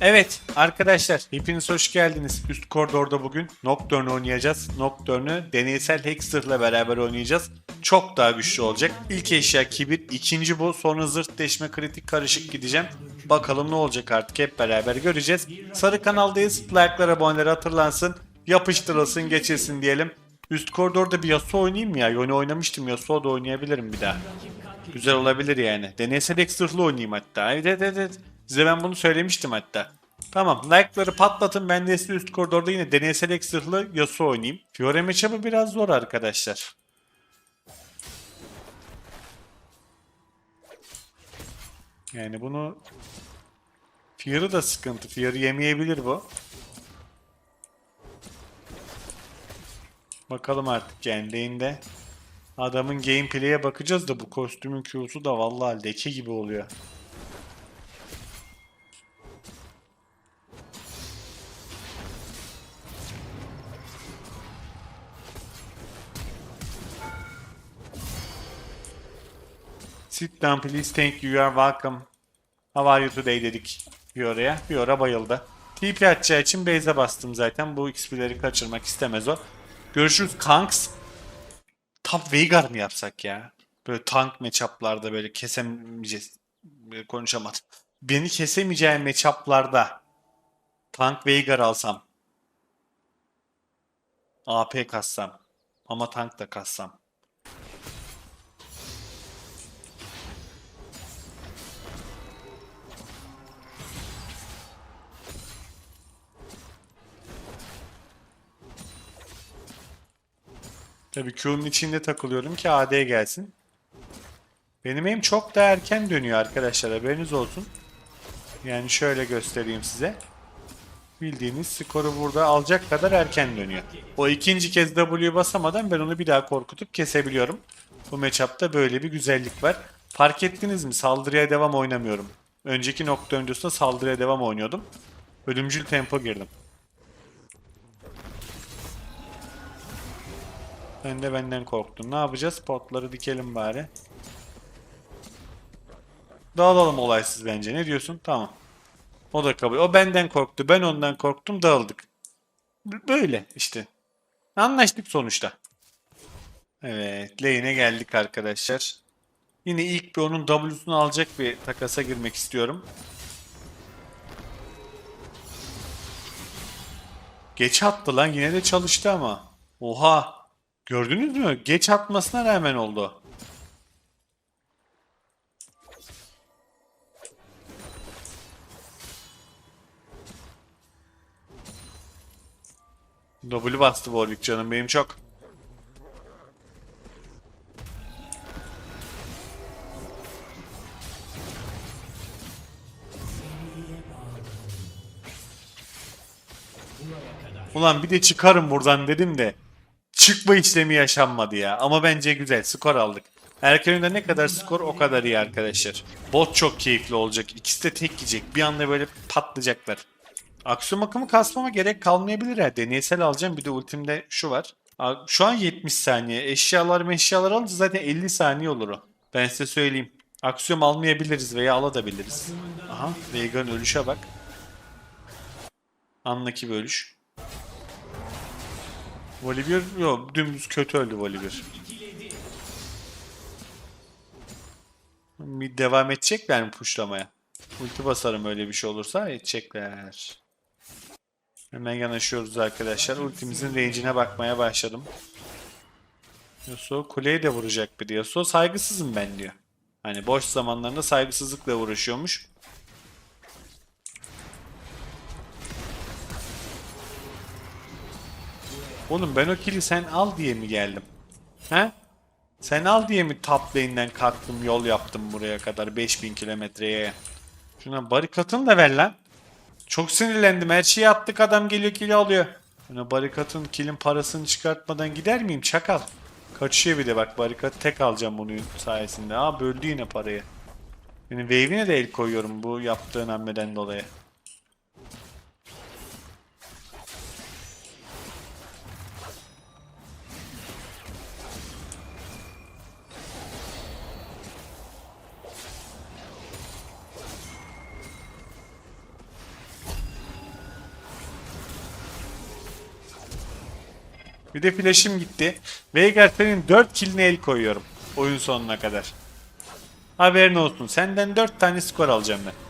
Evet arkadaşlar hepiniz hoş geldiniz. Üst koridorda bugün Nocturne oynayacağız. Nocturne'ü deneysel Hexter'la beraber oynayacağız. Çok daha güçlü olacak. İlk eşya kibir, ikinci bu. Sonra zırt deşme kritik karışık gideceğim. Bakalım ne olacak artık hep beraber göreceğiz. Sarı kanaldayız. Like'lar aboneler hatırlansın. Yapıştırılsın geçilsin diyelim. Üst koridorda bir Yasuo oynayayım ya? Yone oynamıştım Yasuo da oynayabilirim bir daha. Güzel olabilir yani. Deneysel Hexter'lı oynayayım hatta. Evet evet evet. Size ben bunu söylemiştim hatta. Tamam like'ları patlatın ben de üst koridorda yine deneysel Hexter'lı Yasuo oynayayım. Fiore matchup'ı biraz zor arkadaşlar. Yani bunu Fear'ı da sıkıntı. Fear'ı yemeyebilir bu. Bakalım artık kendinde. Adamın gameplay'e bakacağız da bu kostümün Q'su da vallahi leke gibi oluyor. Sit down please thank you you are welcome. How are you today dedik bir oraya. Bir ora bayıldı. TP atacağı için base'e bastım zaten. Bu XP'leri kaçırmak istemez o. Görüşürüz kanks. Top Veigar mı yapsak ya? Böyle tank matchup'larda böyle kesemeyeceğiz. Konuşamadım. Beni kesemeyeceğim matchup'larda tank Veigar alsam. AP kassam. Ama tank da kassam. Tabii Q'nun içinde takılıyorum ki AD gelsin. Benim aim çok da erken dönüyor arkadaşlar haberiniz olsun. Yani şöyle göstereyim size. Bildiğiniz skoru burada alacak kadar erken dönüyor. O ikinci kez W basamadan ben onu bir daha korkutup kesebiliyorum. Bu matchup'ta böyle bir güzellik var. Fark ettiniz mi? Saldırıya devam oynamıyorum. Önceki nokta öncesinde saldırıya devam oynuyordum. Ölümcül tempo girdim. Ben de benden korktun. Ne yapacağız? Potları dikelim bari. Dağılalım olaysız bence. Ne diyorsun? Tamam. O da kabul. O benden korktu. Ben ondan korktum. Dağıldık. Böyle işte. Anlaştık sonuçta. Evet. Lane'e geldik arkadaşlar. Yine ilk bir onun W'sunu alacak bir takasa girmek istiyorum. Geç attı lan. Yine de çalıştı ama. Oha. Gördünüz mü? Geç atmasına rağmen oldu. W bastı Warwick canım benim çok. Ulan bir de çıkarım buradan dedim de çıkma işlemi yaşanmadı ya. Ama bence güzel. Skor aldık. Erken oyunda ne kadar skor o kadar iyi arkadaşlar. Bot çok keyifli olacak. İkisi de tek yiyecek. Bir anda böyle patlayacaklar. Aksiyon akımı kasmama gerek kalmayabilir ha. Deneysel alacağım. Bir de ultimde şu var. Şu an 70 saniye. Eşyalar meşyalar alınca zaten 50 saniye olur o. Ben size söyleyeyim. Aksiyon almayabiliriz veya alabiliriz. Aha. Veigar'ın ölüşe bak. Anlaki bir ölüş. Volibear yok dümdüz kötü öldü Volibear. Bir devam edecekler mi puşlamaya? Ulti basarım öyle bir şey olursa edecekler. Hemen yanaşıyoruz arkadaşlar. Ultimizin range'ine bakmaya başladım. Yasuo kuleye de vuracak bir. Yasuo saygısızım ben diyor. Hani boş zamanlarında saygısızlıkla uğraşıyormuş. Oğlum ben o kili sen al diye mi geldim? He? Sen al diye mi top kalktım yol yaptım buraya kadar 5000 kilometreye? Şuna barikatını da ver lan. Çok sinirlendim. Her şeyi yaptık adam geliyor kili alıyor. Şuna barikatın kilin parasını çıkartmadan gider miyim çakal? Kaçıyor bir de bak barikat tek alacağım bunun sayesinde. Aa böldü yine parayı. Benim wave'ine de el koyuyorum bu yaptığın hamleden dolayı. Bir de flash'im gitti. Veigar senin 4 killine el koyuyorum. Oyun sonuna kadar. Haberin olsun. Senden 4 tane skor alacağım ben.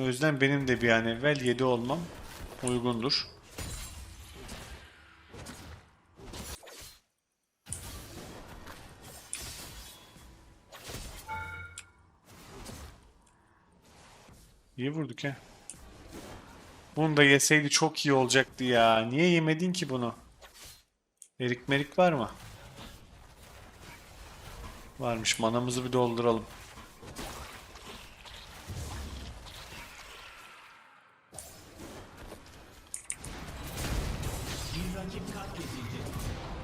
O yüzden benim de bir an evvel 7 olmam uygundur. İyi vurduk he. Bunu da yeseydi çok iyi olacaktı ya. Niye yemedin ki bunu? Erik merik var mı? Varmış. Manamızı bir dolduralım.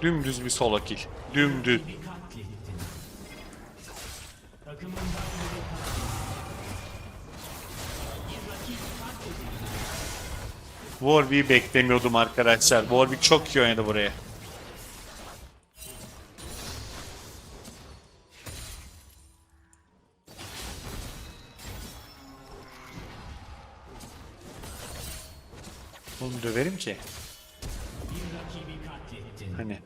Dümdüz bir solo kill. Dümdüz. Warwick'i beklemiyordum arkadaşlar. Warwick çok iyi oynadı buraya. Hani.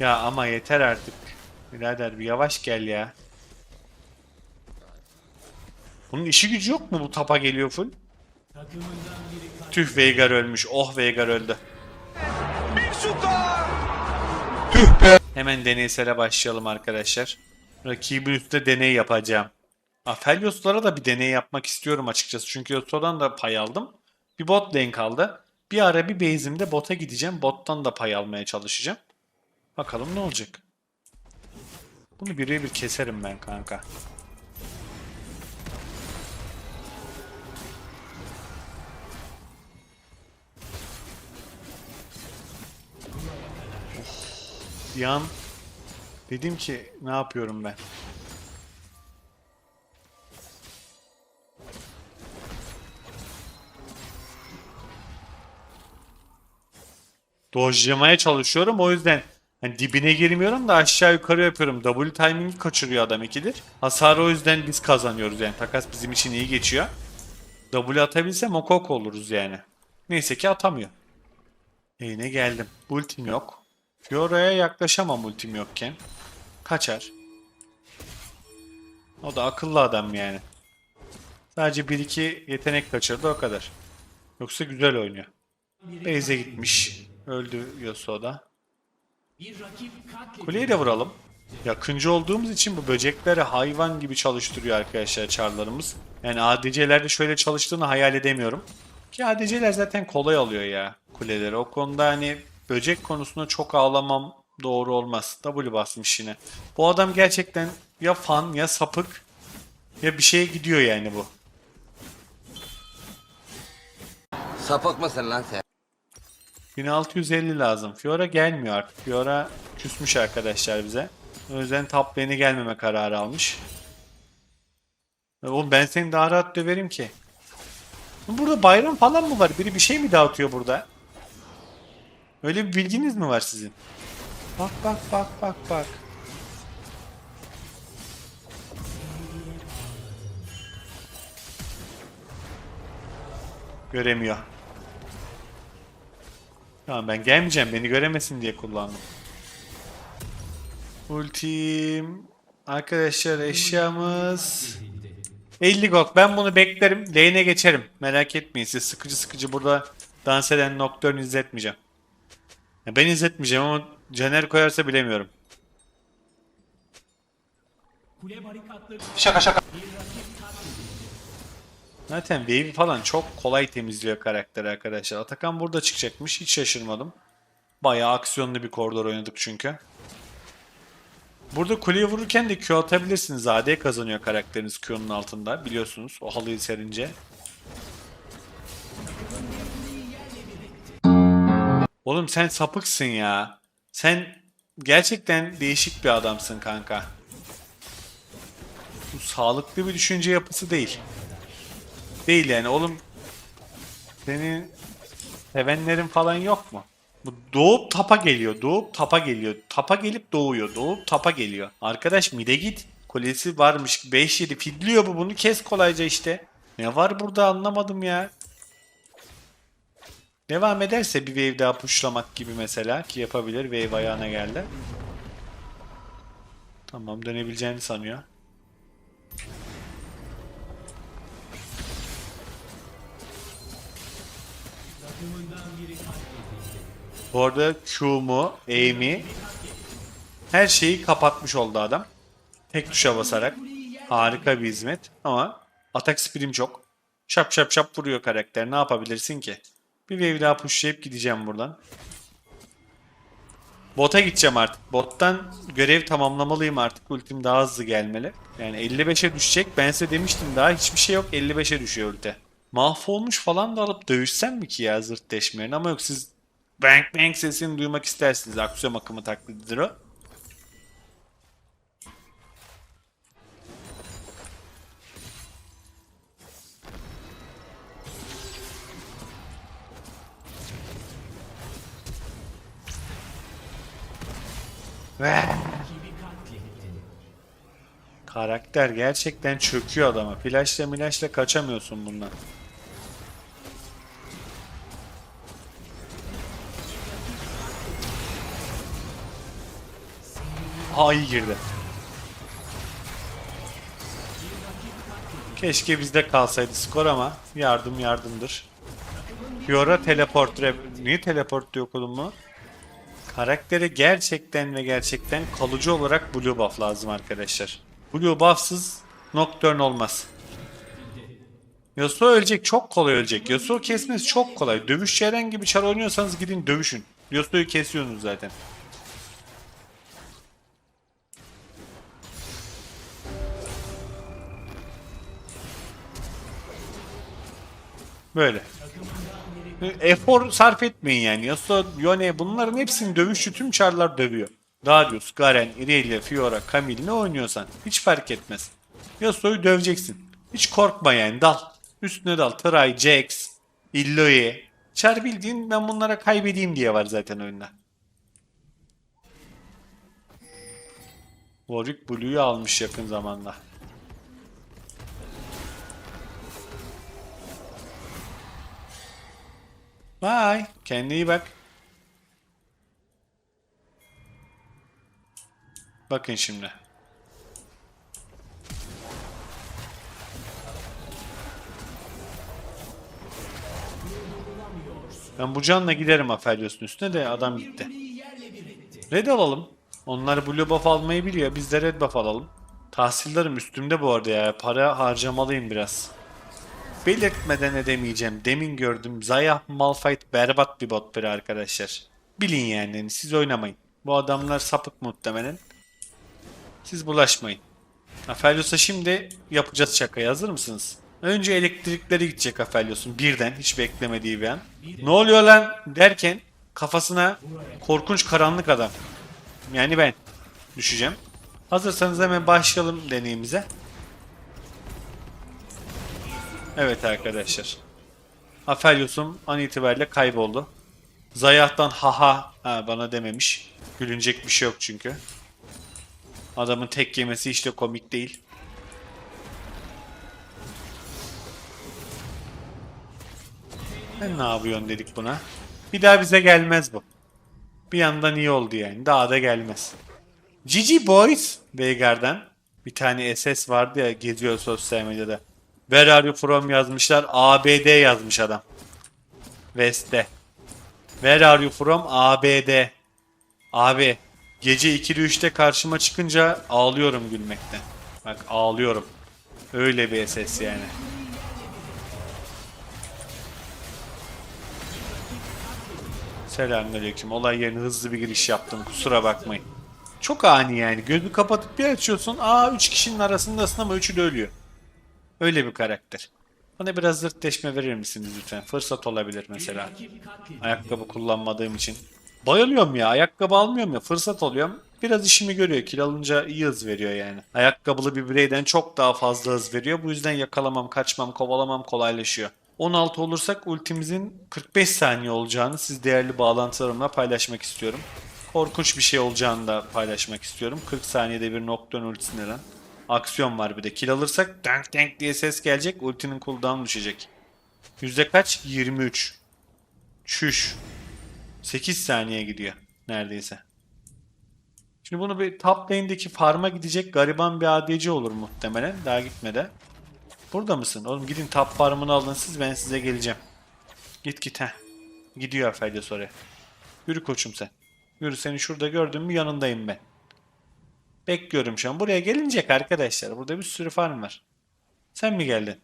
Ya ama yeter artık. Birader bir yavaş gel ya. Bunun işi gücü yok mu bu tapa geliyor full? Tüh Veigar ölmüş. Oh Veigar öldü. Tüh be. Hemen deneysele başlayalım arkadaşlar. Rakibin üstünde deney yapacağım. Aphelios'lara da bir deney yapmak istiyorum açıkçası. Çünkü Yasuo'dan da pay aldım. Bir bot lane kaldı. Bir ara bir base'imde bota gideceğim. Bottan da pay almaya çalışacağım. Bakalım ne olacak. Bunu birebir bir keserim ben kanka. Bir an dedim ki ne yapıyorum ben? Dojlamaya çalışıyorum o yüzden hani dibine girmiyorum da aşağı yukarı yapıyorum. W timing'i kaçırıyor adam ikidir. Hasarı o yüzden biz kazanıyoruz yani. Takas bizim için iyi geçiyor. W atabilsem okok oluruz yani. Neyse ki atamıyor. Yine geldim. Ultim yok. Fiora'ya yaklaşamam ultim yokken. Kaçar. O da akıllı adam yani. Sadece 1-2 yetenek kaçırdı o kadar. Yoksa güzel oynuyor. Beyze gitmiş. Öldü Yasuo da. Kuleyi de vuralım. Yakıncı olduğumuz için bu böcekleri hayvan gibi çalıştırıyor arkadaşlar çarlarımız. Yani ADC'lerde şöyle çalıştığını hayal edemiyorum. Ki ADC'ler zaten kolay alıyor ya kuleleri. O konuda hani böcek konusunda çok ağlamam doğru olmaz. W basmış yine. Bu adam gerçekten ya fan ya sapık ya bir şeye gidiyor yani bu. Sapık mısın lan sen? 1650 lazım. Fiora gelmiyor artık. Fiora küsmüş arkadaşlar bize. O yüzden top lane'e gelmeme kararı almış. Oğlum ben seni daha rahat döverim ki. Burada bayram falan mı var? Biri bir şey mi dağıtıyor burada? Öyle bir bilginiz mi var sizin? Bak bak bak bak bak. Göremiyor. Tamam ben gelmeyeceğim. Beni göremesin diye kullandım. Ultim. Arkadaşlar eşyamız. 50 gold. Ben bunu beklerim. Lane'e geçerim. Merak etmeyin. Siz sıkıcı sıkıcı burada dans eden Nocturne izletmeyeceğim. Ben izletmeyeceğim ama Caner koyarsa bilemiyorum. Şaka şaka. Zaten wave falan çok kolay temizliyor karakteri arkadaşlar. Atakan burada çıkacakmış. Hiç şaşırmadım. Bayağı aksiyonlu bir koridor oynadık çünkü. Burada kuleye vururken de Q atabilirsiniz. AD kazanıyor karakteriniz Q'nun altında. Biliyorsunuz o halıyı serince. Oğlum sen sapıksın ya. Sen gerçekten değişik bir adamsın kanka. Bu sağlıklı bir düşünce yapısı değil. Değil yani oğlum. Senin sevenlerin falan yok mu? Bu doğup tapa geliyor, doğup tapa geliyor. Tapa gelip doğuyor, doğup tapa geliyor. Arkadaş mide git. Kulesi varmış 5-7 fidliyor bu bunu kes kolayca işte. Ne var burada anlamadım ya. Devam ederse bir wave daha pushlamak gibi mesela ki yapabilir wave ayağına geldi. Tamam dönebileceğini sanıyor. Bu arada Q'mu, Aim'i her şeyi kapatmış oldu adam. Tek tuşa basarak. Harika bir hizmet ama atak speed'im çok. Şap şap şap vuruyor karakter. Ne yapabilirsin ki? Bir wave daha pushlayıp gideceğim buradan. Bota gideceğim artık. Bottan görev tamamlamalıyım artık. Ultim daha hızlı gelmeli. Yani 55'e düşecek. Ben size demiştim daha hiçbir şey yok. 55'e düşüyor ulti. Mahvolmuş falan da alıp dövüşsem mi ki ya zırt deşmeyin ama yok siz bang bang sesini duymak istersiniz. Aksiyon akımı taklididir o. Karakter gerçekten çöküyor adama. Flashla milaşla kaçamıyorsun bundan. İyi girdi. Keşke bizde kalsaydı skor ama yardım yardımdır. Fiora teleport. Niye teleport diyor okudun Karaktere gerçekten ve gerçekten kalıcı olarak blue buff lazım arkadaşlar. Blue buffsız Nocturne olmaz. Yasuo ölecek. Çok kolay ölecek. Yasuo kesmesi çok kolay. Dövüşçü herhangi bir çar oynuyorsanız gidin dövüşün. Yasuo'yu kesiyorsunuz zaten. Böyle. Efor sarf etmeyin yani. Yasuo, Yone bunların hepsini dövüşçü tüm çarlar dövüyor. Darius, Garen, Irelia, Fiora, Camille ne oynuyorsan hiç fark etmez. Yasuo'yu döveceksin. Hiç korkma yani dal. Üstüne dal. Try, Jax, Illoy. Çar bildiğin ben bunlara kaybedeyim diye var zaten oyunda. Warwick Blue'yu almış yakın zamanda. Bye. Kendine iyi bak. Bakın şimdi. Ben bu canla giderim Aphelios'un üstüne de adam gitti. Red alalım. Onlar blue buff almayı biliyor. Biz de red buff alalım. Tahsillarım üstümde bu arada ya. Para harcamalıyım biraz. Belirtmeden edemeyeceğim. Demin gördüm. Zaya Malphite berbat bir bot biri arkadaşlar. Bilin yani. yani Siz oynamayın. Bu adamlar sapık muhtemelen. Siz bulaşmayın. Aphelios'a şimdi yapacağız şakayı. Hazır mısınız? Önce elektrikleri gidecek Aphelios'un birden hiç beklemediği bir an. Ne oluyor lan derken kafasına korkunç karanlık adam. Yani ben düşeceğim. Hazırsanız hemen başlayalım deneyimize. Evet arkadaşlar. Aphelios'um an itibariyle kayboldu. Zayah'tan haha ha, bana dememiş. Gülünecek bir şey yok çünkü. Adamın tek yemesi hiç de komik değil. Ne yapıyorsun dedik buna. Bir daha bize gelmez bu. Bir yandan iyi oldu yani. Daha da gelmez. GG Boys Veigar'dan bir tane SS vardı ya geziyor sosyal medyada. Where are you from yazmışlar. ABD yazmış adam. West'te. Where are you from? ABD. Abi gece 2'de 3'te karşıma çıkınca ağlıyorum gülmekten. Bak ağlıyorum. Öyle bir SS yani. Selamünaleyküm. Olay yerine hızlı bir giriş yaptım. Kusura bakmayın. Çok ani yani. Gözü kapatıp bir açıyorsun. Aa 3 kişinin arasındasın ama 3'ü de ölüyor. Öyle bir karakter. Bana biraz zırtleşme verir misiniz lütfen? Fırsat olabilir mesela. Ayakkabı kullanmadığım için. Bayılıyorum ya. Ayakkabı almıyorum ya. Fırsat alıyorum. Biraz işimi görüyor. Kil alınca iyi hız veriyor yani. Ayakkabılı bir bireyden çok daha fazla hız veriyor. Bu yüzden yakalamam, kaçmam, kovalamam kolaylaşıyor. 16 olursak ultimizin 45 saniye olacağını siz değerli bağlantılarımla paylaşmak istiyorum. Korkunç bir şey olacağını da paylaşmak istiyorum. 40 saniyede bir Nocturne ultisine lan. Aksiyon var bir de. Kill alırsak dank dank diye ses gelecek. Ultinin cooldown düşecek. Yüzde kaç? 23. Çüş. 8 saniye gidiyor neredeyse. Şimdi bunu bir top lane'deki farm'a gidecek gariban bir ADC olur muhtemelen. Daha gitmedi. Burada mısın? Oğlum gidin top farm'ını alın siz ben size geleceğim. Git git ha. Gidiyor Aphelios oraya. Yürü koçum sen. Yürü seni şurada gördüm mü yanındayım ben. Bekliyorum şu an. Buraya gelinecek arkadaşlar. Burada bir sürü farm var. Sen mi geldin?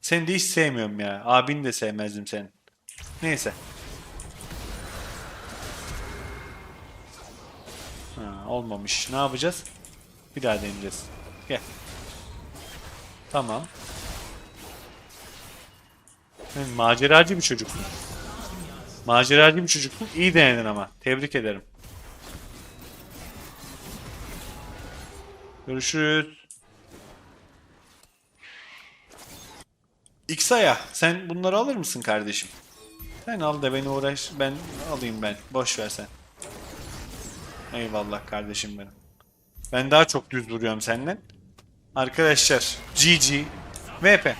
Seni de hiç sevmiyorum ya. Abini de sevmezdim senin. Neyse. Ha, olmamış. Ne yapacağız? Bir daha deneyeceğiz. Gel. Tamam. Sen maceracı bir çocuksun. Maceracı bir çocuksun. İyi denedin ama. Tebrik ederim. Görüşürüz. Xaya sen bunları alır mısın kardeşim? Sen al da beni uğraş. Ben alayım ben. Boş ver sen. Eyvallah kardeşim benim. Ben daha çok düz vuruyorum senden. Arkadaşlar GG VP